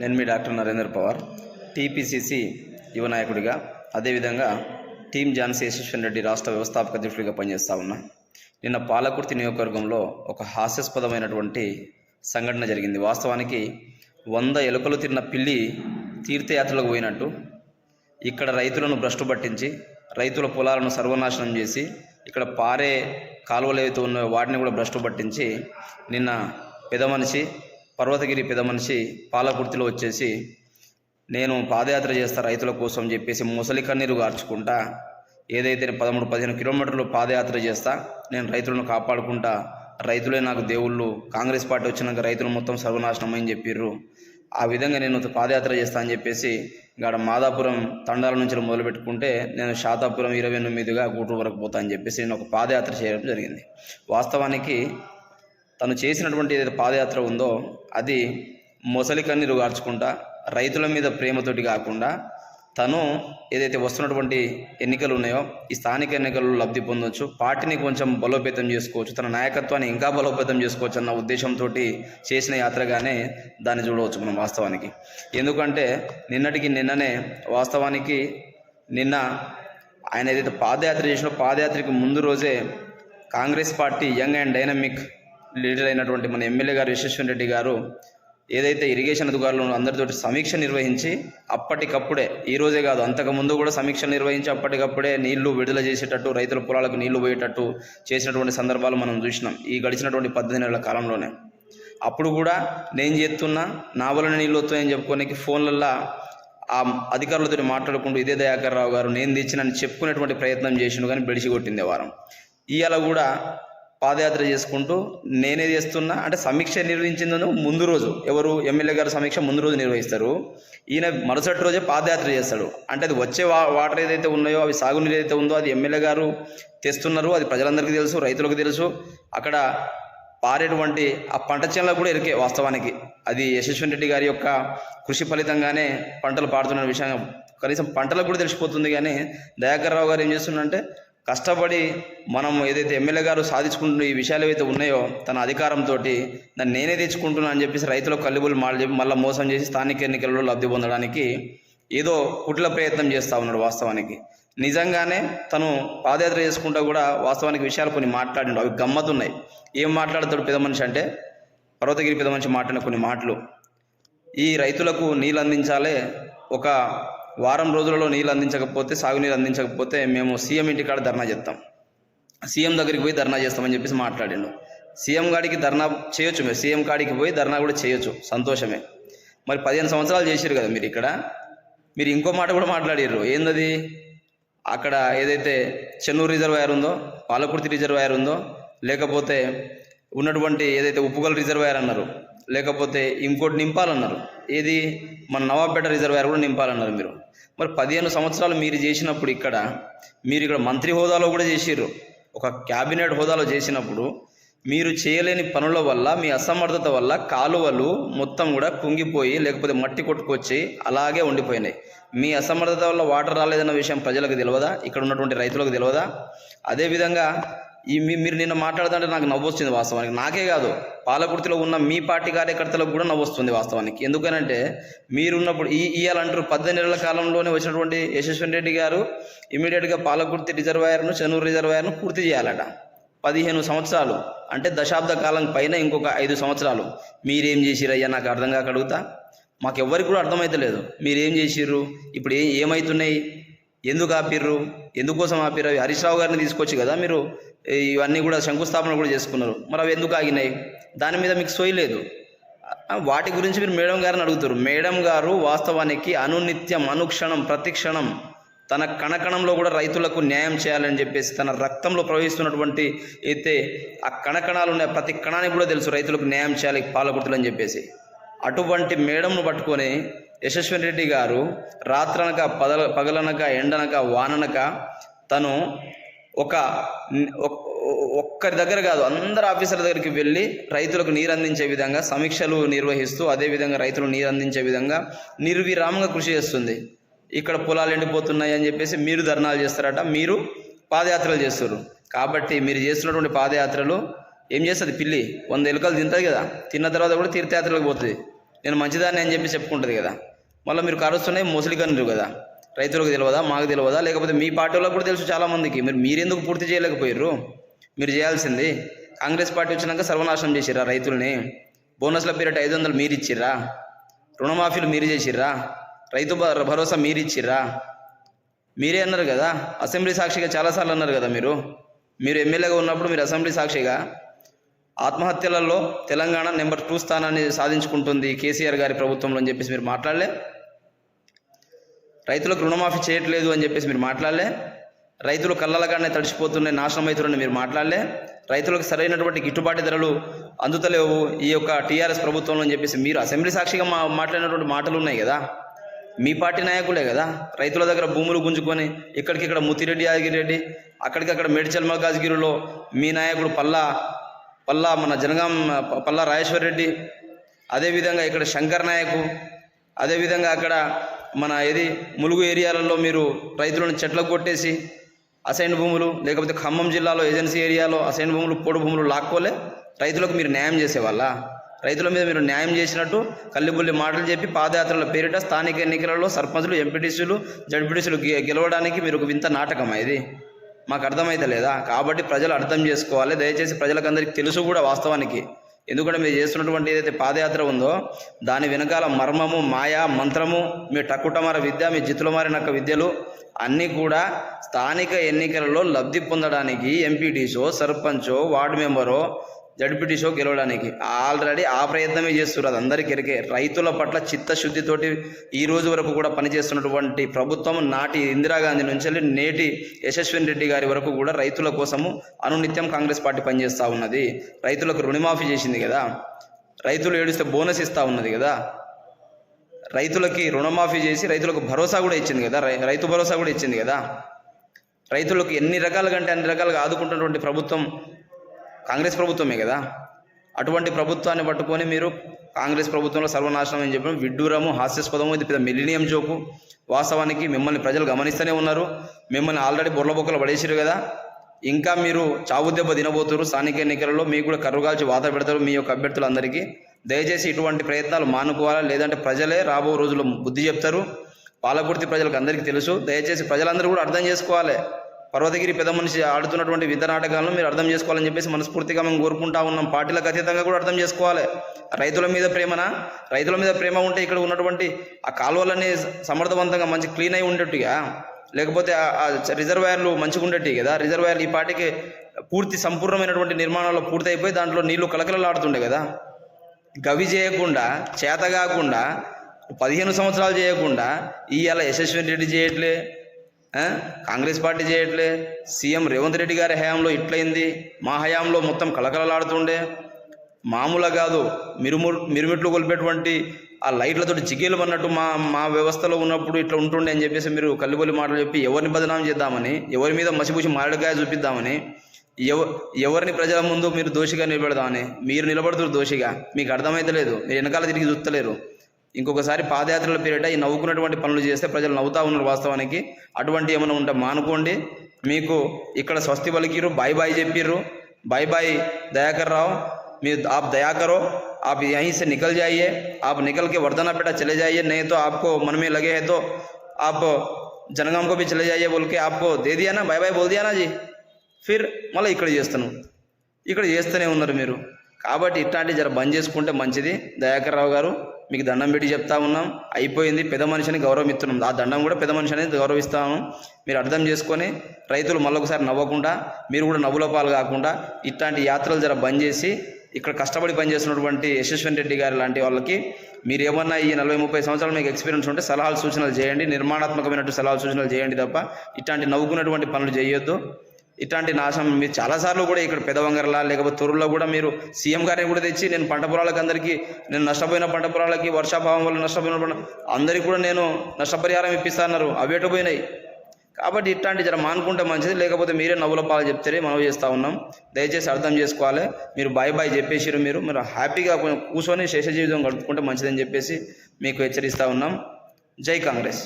నేను మీ doctor Narendra Pawar TPCC యువ నాయకుడిగా అదేవిధంగా టీం ఝాన్సీ యశస్వన్ రెడ్డి రాష్ట్ర వ్యవస్థాపక అధ్యక్షుడిగా పనిచేస్తా ఉన్నా. నిన్న పాలకుర్తి నియోజకవర్గంలో ఒక హాస్యాస్పదమైనటువంటి సంఘటన జరిగింది. వాస్తవానికి వంద ఎలుకలు తిన్న పిల్లి తీర్థయాత్రలకు పోయినట్టు ఇక్కడ రైతులను భ్రష్టు పట్టించి రైతుల పొలాలను సర్వనాశనం చేసి ఇక్కడ పారే కాలువలు ఏవైతే ఉన్నాయో వాటిని కూడా భ్రష్టు పట్టించి నిన్న పెద్ద మనిషి పర్వతగిరి పెద్ద మనిషి పాలకుర్తిలో వచ్చేసి నేను పాదయాత్ర చేస్తా రైతుల కోసం చెప్పేసి ముసలి కన్నీరు గార్చుకుంటా ఏదైతే పదమూడు పదిహేను కిలోమీటర్లు పాదయాత్ర చేస్తా నేను రైతులను కాపాడుకుంటా. రైతులే నాకు దేవుళ్ళు. కాంగ్రెస్ పార్టీ వచ్చినాక రైతులు మొత్తం సర్వనాశనం అని చెప్పిర్రు. ఆ విధంగా నేను పాదయాత్ర చేస్తా అని చెప్పేసి గాడ మాదాపురం తండాల నుంచి మొదలు పెట్టుకుంటే నేను శాతాపురం ఇరవై ఎనిమిది గూటూరు వరకు పోతా అని చెప్పేసి నేను ఒక పాదయాత్ర చేయడం జరిగింది. వాస్తవానికి తను చేసినటువంటి ఏదైతే పాదయాత్ర ఉందో అది మొసలి కన్నీరు గార్చుకుంటా రైతుల మీద ప్రేమతోటి కాకుండా తను ఏదైతే వస్తున్నటువంటి ఎన్నికలు ఉన్నాయో ఈ స్థానిక ఎన్నికలు లబ్ధి పొందొచ్చు. పార్టీని కొంచెం బలోపేతం చేసుకోవచ్చు. తన నాయకత్వాన్ని ఇంకా బలోపేతం చేసుకోవచ్చు అన్న ఉద్దేశంతో చేసిన యాత్రగానే దాన్ని చూడవచ్చు మనం వాస్తవానికి. ఎందుకంటే నిన్నటికి నిన్ననే వాస్తవానికి నిన్న ఆయన ఏదైతే పాదయాత్ర చేసినో పాదయాత్రకి ముందు రోజే Congress party young and dynamic leader అయినటువంటి మన ఎమ్మెల్యే గారు యశస్వన్ రెడ్డి గారు ఏదైతే ఇరిగేషన్ అధికారులను అందరితోటి సమీక్ష నిర్వహించి అప్పటికప్పుడే ఈ రోజే కాదు అంతకు ముందు కూడా సమీక్ష నిర్వహించి అప్పటికప్పుడే నీళ్ళు విడుదల చేసేటట్టు రైతుల పొలాలకు నీళ్ళు పోయేటట్టు చేసినటువంటి సందర్భాలు మనం చూసినాం. ఈ గడిచినటువంటి పద్దెనిమిది నెలల కాలంలోనే. అప్పుడు కూడా నేను చేస్తున్నా నా వలన నీళ్ళు వస్తాయని చెప్పుకోనికి ఫోన్లల్లో ఆ అధికారులతో మాట్లాడుకుంటూ ఇదే దయాకర్ రావు గారు నేను తెచ్చినని చెప్పుకునేటువంటి ప్రయత్నం చేసిండు కానీ బెడిసి కొట్టింది వారం. ఇవాళ కూడా పాదయాత్ర చేసుకుంటూ నేనే చేస్తున్నా. అంటే సమీక్ష నిర్వహించిందని ముందు రోజు. ఎవరు ఎమ్మెల్యే గారు సమీక్ష ముందు రోజు నిర్వహిస్తారు. ఈయన మరుసటి రోజే పాదయాత్ర చేస్తాడు. అంటే అది వచ్చే వా వాటర్ ఏదైతే ఉన్నాయో అవి సాగునీరు ఏదైతే ఉందో అది ఎమ్మెల్యే గారు తెస్తున్నారు. అది ప్రజలందరికీ తెలుసు రైతులకు తెలుసు. అక్కడ పారేటువంటి ఆ పంట చేనులకు కూడా ఎరికే వాస్తవానికి. అది యశస్వన్ రెడ్డి గారి యొక్క కృషి ఫలితంగానే పంటలు పాడుతున్న విషయం. కనీసం పంటలకు కూడా తెలిసిపోతుంది కానీ దయాకర్ రావు గారు ఏం చేస్తున్నారంటే కష్టపడి మనం ఏదైతే ఎమ్మెల్యే గారు సాధించుకుంటున్న ఈ విషయాలు ఏవైతే ఉన్నాయో తన అధికారంతో దాన్ని నేనే తెచ్చుకుంటున్నా అని చెప్పేసి రైతులకు కల్లిబులు మాటలు చెప్పి మళ్ళీ మోసం చేసి స్థానిక ఎన్నికల్లో లబ్ధి పొందడానికి ఏదో కుట్ల ప్రయత్నం చేస్తూ ఉన్నాడు వాస్తవానికి. నిజంగానే తను పాదయాత్ర చేసుకుంటా కూడా వాస్తవానికి విషయాలు కొన్ని మాట్లాడినాడు అవి గమ్మత్తున్నాయి. ఏం మాట్లాడతాడు పెద్ద మనిషి అంటే పర్వతగిరి పెద్ద మనిషి మాట్లాడిన కొన్ని మాటలు. ఈ రైతులకు నీళ్ళు అందించాలే ఒక వారం రోజులలో నీళ్ళు అందించకపోతే సాగునీరు అందించకపోతే మేము సీఎం ఇంటికాడ ధర్నా చేస్తాం. సీఎం దగ్గరికి పోయి ధర్నా చేస్తామని చెప్పేసి మాట్లాడిండు. సీఎం గాడికి ధర్నా చేయొచ్చు మీరు సీఎం కాడికి పోయి ధర్నా కూడా చేయొచ్చు. సంతోషమే. మరి పదిహేను సంవత్సరాలు చేసారు కదా మీరు ఇక్కడ. మీరు ఇంకో మాట కూడా మాట్లాడారు ఏందది? అక్కడ ఏదైతే చెన్నూరు రిజర్వాయర్ ఉందో పాలకుర్తి రిజర్వాయర్ ఉందో లేకపోతే ఉన్నటువంటి ఏదైతే ఉప్పుగల్ రిజర్వాయర్ అన్నారు లేకపోతే ఇంకోటి నింపాలన్నారు. ఏది? మన నవాబ్పేట రిజర్వాయర్ కూడా నింపాలన్నారు మీరు. మరి పదిహేను సంవత్సరాలు మీరు చేసినప్పుడు ఇక్కడ మీరు ఇక్కడ మంత్రి హోదాలో కూడా చేసిర్రు. ఒక క్యాబినెట్ హోదాలో చేసినప్పుడు మీరు చేయలేని పనుల వల్ల మీ అసమర్థత వల్ల కాలువలు మొత్తం కూడా కుంగిపోయి లేకపోతే మట్టి కొట్టుకొచ్చి అలాగే ఉండిపోయినాయి. మీ అసమర్థత వల్ల వాటర్ రాలేదన్న విషయం ప్రజలకు తెలియదా ఇక్కడ ఉన్నటువంటి రైతులకు తెలియదా అదేవిధంగా ఈ మీ- మీరు నిన్న మాట్లాడుతుంటే నాకు నవ్వు వాస్తవానికి. నాకే కాదు. పాలకుర్తిలో ఉన్న మీ పార్టీ కార్యకర్తలకు కూడా నవ్వు వస్తుంది వాస్తవానికి. ఎందుకనంటే మీరున్నప్పుడు ఈ ఇయ్యాలంటారు. పద్దెనిమిది నెలల కాలంలోనే వచ్చినటువంటి యశస్వన్ రెడ్డి గారు ఇమీడియట్గా పాలకుర్తి రిజర్వాయర్ను చెన్నూరు రిజర్వాయర్ను పూర్తి చేయాలట. పదిహేను సంవత్సరాలు అంటే దశాబ్ద కాలం పైన ఇంకొక ఐదు సంవత్సరాలు. మీరేం చేసిరయ్యా నాకు అర్థం కాక అడుగుతా. మాకెవ్వరికి కూడా అర్థమైతలేదు. మీరేం చేసిర్రు? ఇప్పుడు ఏ ఏమవుతున్నాయి ఎందుకు ఆపిర్రు? ఎందుకోసం ఆపిర్రు? అవి హరీష్ రావు గారిని తీసుకొచ్చి కదా మీరు ఇవన్నీ కూడా శంకుస్థాపన కూడా చేసుకున్నారు. మరి అవి ఎందుకు ఆగినాయి? దాని మీద మీకు సోయి లేదు. వాటి గురించి మీరు మేడం గారిని అడుగుతారు. మేడం గారు వాస్తవానికి అనునిత్యం అనుక్షణం ప్రతిక్షణం తన కణకణంలో కూడా రైతులకు న్యాయం చేయాలని చెప్పేసి తన రక్తంలో ప్రవహిస్తున్నటువంటి అయితే ఆ కణకణాలు ఉన్న ప్రతి కణానికి కూడా తెలుసు రైతులకు న్యాయం చేయాలి పాలకుర్తులు అని చెప్పేసి. అటువంటి మేడంను పట్టుకొని యశస్వి రెడ్డి గారు రాత్రనక పగల పగలనక ఎండనక వాననక తను ఒక ఒక్కరి దగ్గర కాదు అందరు ఆఫీసర్ల దగ్గరికి వెళ్ళి రైతులకు నీరు అందించే విధంగా సమీక్షలు నిర్వహిస్తూ అదేవిధంగా రైతులు నీరు అందించే విధంగా నిర్విరామంగా కృషి చేస్తుంది. ఇక్కడ పొలాలు ఎండిపోతున్నాయి అని చెప్పేసి మీరు ధర్నాలు చేస్తారట మీరు పాదయాత్రలు చేస్తారు కాబట్టి మీరు చేస్తున్నటువంటి పాదయాత్రలు ఏం చేస్తుంది? పిల్లి వంద ఎలుకలు తింటుంది కదా తిన్న తర్వాత కూడా తీర్థయాత్రలకు పోతుంది. నేను మంచిదాన్ని అని చెప్పి చెప్పుకుంటుంది కదా. మళ్ళీ మీరు కరుస్తున్నాయి ముసలికన్నారు కదా. రైతులకు తెలియదా మాకు తెలియదా లేకపోతే మీ పార్టీ వాళ్ళకు కూడా తెలుసు చాలామందికి మీరు మీరెందుకు పూర్తి చేయలేకపోయారు మీరు చేయాల్సింది కాంగ్రెస్ పార్టీ వచ్చినాక సర్వనాశనం చేసిర్రా రైతుల్ని. బోనస్ల పీరియడ్ ఐదు వందలు మీరు ఇచ్చిర్రా రుణమాఫీలు మీరు చేసిర్రా. రైతు భరోసా మీరు ఇచ్చిర్రా మీరే అన్నారు కదా అసెంబ్లీ సాక్షిగా చాలాసార్లు అన్నారు కదా మీరు. మీరు ఎమ్మెల్యేగా ఉన్నప్పుడు మీరు అసెంబ్లీ సాక్షిగా ఆత్మహత్యలలో తెలంగాణ నెంబర్ టూ స్థానాన్ని సాధించుకుంటుంది కేసీఆర్ గారి ప్రభుత్వంలో అని చెప్పేసి మీరు మాట్లాడలే. రైతులకు రుణమాఫీ చేయట్లేదు అని చెప్పేసి మీరు మాట్లాడలే. రైతులు కళ్ళలగానే తడిచిపోతున్నాయి నాశనం అవుతున్నారని మీరు మాట్లాడలే. రైతులకు సరైనటువంటి గిట్టుబాటు ధరలు అందుతలేవు ఈ యొక్క టీఆర్ఎస్ ప్రభుత్వంలో అని చెప్పేసి మీరు అసెంబ్లీ సాక్షిగా మా మాట్లాడినటువంటి మాటలు ఉన్నాయి కదా. మీ పార్టీ నాయకులే కదా. రైతుల దగ్గర భూములు గుంజుకొని ఇక్కడికిక్కడ ముత్తిరెడ్డి యాదగిరెడ్డి అక్కడికక్కడ మేడ్చల్ మల్కాజ్గిరిలో మీ నాయకుడు పల్లా పల్లా మన జనగాం పల్లా రాజేశ్వర్ రెడ్డి అదేవిధంగా ఇక్కడ శంకర్ నాయకు అదేవిధంగా అక్కడ మన ఏది ములుగు ఏరియాలలో మీరు రైతులను చెట్లకు కొట్టేసి అసైన్ భూములు లేకపోతే ఖమ్మం జిల్లాలో ఏజెన్సీ ఏరియాలో అసైన్ భూములు పొడు భూములు లాక్కోలే రైతులకు మీరు న్యాయం చేసేవాళ్ళ? రైతుల మీద మీరు న్యాయం చేసినట్టు కల్లిబుల్లి మాటలు చెప్పి పాదయాత్రల పేరిట స్థానిక ఎన్నికలలో సర్పంచులు ఎంపీటీసీలు జడ్పీటీసీలు గె- గెలవడానికి మీరు ఒక వింత నాటకం ఇది? మాకు అర్థమైతే లేదా కాబట్టి ప్రజలు అర్థం చేసుకోవాలి. దయచేసి ప్రజలకు అందరికీ తెలుసు కూడా వాస్తవానికి. ఎందుకంటే మీరు చేస్తున్నటువంటి ఏదైతే పాదయాత్ర ఉందో దాని వెనకాల మర్మము మాయా మంత్రము మీ టక్కుటమార విద్య మీ జిత్తుల మారిన విద్యలు అన్నీ కూడా స్థానిక ఎన్నికలలో లబ్ధి పొందడానికి ఎంపీటీసో సర్పంచో వార్డు మెంబరో జడ్పీటీసో గెలవడానికి. ఆల్రెడీ ఆ ప్రయత్నమే చేస్తున్నారు. అది అందరికీ ఎరికే రైతుల పట్ల చిత్తశుద్ధితోటి ఈ రోజు వరకు కూడా పనిచేస్తున్నటువంటి ప్రభుత్వం నాటి ఇందిరాగాంధీ నుంచి నేటి యశస్విని రెడ్డి గారి వరకు కూడా రైతుల కోసము అనునిత్యం కాంగ్రెస్ పార్టీ పనిచేస్తూ ఉన్నది. రైతులకు రుణమాఫీ చేసింది కదా. రైతులు ఏడిస్తే బోనస్ ఇస్తూ ఉన్నది కదా. రైతులకి రుణమాఫీ చేసి రైతులకు భరోసా కూడా ఇచ్చింది కదా. రై- రైతు భరోసా కూడా ఇచ్చింది కదా. రైతులకు ఎన్ని రకాలుగా అంటే అన్ని రకాలుగా ఆదుకుంటున్నటువంటి ప్రభుత్వం కాంగ్రెస్ ప్రభుత్వమే కదా. అటువంటి ప్రభుత్వాన్ని పట్టుకొని మీరు కాంగ్రెస్ ప్రభుత్వంలో సర్వనాశనం అని చెప్పడం విడ్డూరము హాస్యాస్పదము ఇది పెద్ద మిలినియం జోకు. వాస్తవానికి మిమ్మల్ని ప్రజలు గమనిస్తూనే ఉన్నారు. మిమ్మల్ని ఆల్రెడీ బుర్రబొక్కలు పడేసారు కదా. ఇంకా మీరు చావు దెబ్బ తినబోతున్నారు స్థానిక ఎన్నికలలో మీకు కూడా కర్రుగాల్చి వాత పెడతారు మీ యొక్క అభ్యర్థులందరికీ. దయచేసి ఇటువంటి ప్రయత్నాలు మానుకోవాలా? లేదంటే ప్రజలే రాబో రోజుల్లో బుద్ధి చెప్తారు. పాలకుర్తి ప్రజలకు అందరికీ తెలుసు. దయచేసి ప్రజలందరూ కూడా అర్థం చేసుకోవాలి. పర్వతగిరి పెద్ద మనిషి ఆడుతున్నటువంటి విద్య నాటకాలను మీరు అర్థం చేసుకోవాలని చెప్పేసి మనస్ఫూర్తిగా మేము కోరుకుంటా ఉన్నాం. పార్టీలకు అతీతంగా కూడా అర్థం చేసుకోవాలి. రైతుల మీద ప్రేమనా? రైతుల మీద ప్రేమ ఉంటే ఇక్కడ ఉన్నటువంటి ఆ కాలువలన్నీ సమర్థవంతంగా మంచి క్లీన్ అయి ఉండేట్టుగా? లేకపోతే ఆ- రిజర్వాయర్లు మంచిగా ఉండేవి కదా? రిజర్వాయర్లు ఈ పార్టీకి పూర్తి సంపూర్ణమైనటువంటి నిర్మాణంలో పూర్తి అయిపోయి దాంట్లో నీళ్ళు కలకలలాడుతుండే కదా? గవి చేయకుండా చేత కాకుండా పదిహేను సంవత్సరాలు చేయకుండా ఇవాళ యశస్విని రెడ్డి చేయట్లే? కాంగ్రెస్ పార్టీ చేయట్లే. సీఎం రేవంత్ రెడ్డి గారి హయాంలో ఇట్లయింది. మా హయాంలో మొత్తం కలకలలాడుతుండే మామూలుగా కాదు మిరుము మిరుమిట్లు కొలిపేటువంటి ఆ లైట్లతో జిగేలు అన్నట్టు మా మా వ్యవస్థలో ఉన్నప్పుడు ఇట్లా ఉంటుండే అని చెప్పేసి మీరు కల్లిబొల్లి మాటలు చెప్పి ఎవరిని బదనాం చేద్దామని ఎవరి మీద మసిపూసి మారడికాయ చూపిద్దామని ఎవ ఎవరిని ప్రజల ముందు మీరు దోషిగా నిలబెడదామని మీరు నిలబడుతున్నారు దోషిగా. మీకు అర్థమైతలేదు. మీరు వెనకాల తిరిగి చూస్తలేరు. ఇంకొకసారి పాదయాత్రల పేరిట ఈ నవ్వుకున్నటువంటి పనులు చేస్తే ప్రజలు నవ్వుతా ఉన్నారు వాస్తవానికి అటువంటి ఏమైనా ఉంటే మానుకోండి మీకు ఇక్కడ స్వస్తి పలికిరు బాయ్ బాయ్ చెప్పిర్రు బాయ్ బాయ్ దయాకర్ రావు మీరు आप दया करो आप यहीं से निकल जाइए आप निकल के वर्धना बेटा चले जाइए नहीं तो आपको मन में लगे है तो आप जनगाम को भी चले जाइए बोल के आपको दे दिया ना बाय बाय बोल दिया ना जी ఫిర్ మళ్ళీ ఇక్కడ చేస్తాను ఇక్కడ చేస్తూనే ఉన్నారు మీరు కాబట్టి ఇట్లాంటి జర బంద్ చేసుకుంటే మంచిది దయాకర్ రావు గారు మీకు దండం పెట్టి చెప్తా ఉన్నాం. అయిపోయింది. పెద్ద మనిషిని గౌరవిస్తున్నాం. ఆ దండం కూడా పెద్ద మనిషి అనేది గౌరవిస్తాము. మీరు అర్థం చేసుకొని రైతులు మళ్ళొకసారి నవ్వకుండా మీరు కూడా నవ్వుల పాలు కాకుండా ఇట్లాంటి యాత్రలు జర బంద్ చేసి ఇక్కడ కష్టపడి పనిచేస్తున్నటువంటి యశస్వన్ రెడ్డి గారు లాంటి వాళ్ళకి మీరు ఏమన్నా ఈ నలభై ముప్పై సంవత్సరాలు మీకు ఎక్స్పీరియన్స్ ఉంటే సలహాలు సూచనలు చేయండి. నిర్మాణాత్మకమైనటువంటి సలహాలు సూచనలు చేయండి తప్ప ఇట్లాంటి నవ్వుకున్నటువంటి పనులు చేయొద్దు. ఇట్లాంటి నాశనం. మీరు చాలాసార్లు కూడా ఇక్కడ పెదవంగరలా లేకపోతే తొరుల్లో కూడా మీరు సీఎం గారిని కూడా తెచ్చి నేను పంట పొలాలకు అందరికీ నేను నష్టపోయిన పంట పొలాలకి వర్షాభావం వల్ల నష్టపోయిన పంట అందరికీ కూడా నేను నష్టపరిహారం ఇప్పిస్తాన్నారు అవి పోయినాయి? కాబట్టి ఇట్లాంటి జర మానుకుంటే మంచిది లేకపోతే మీరే నవ్వుల పాలు చెప్తే మనం చేస్తూ ఉన్నాం. దయచేసి అర్థం చేసుకోవాలి. మీరు బాయ్ బాయ్ చెప్పేసిరు మీరు. మీరు హ్యాపీగా కూర్చొని శేష జీవితం గడుపుకుంటే మంచిదని చెప్పేసి మీకు హెచ్చరిస్తూ ఉన్నాం. జై కాంగ్రెస్.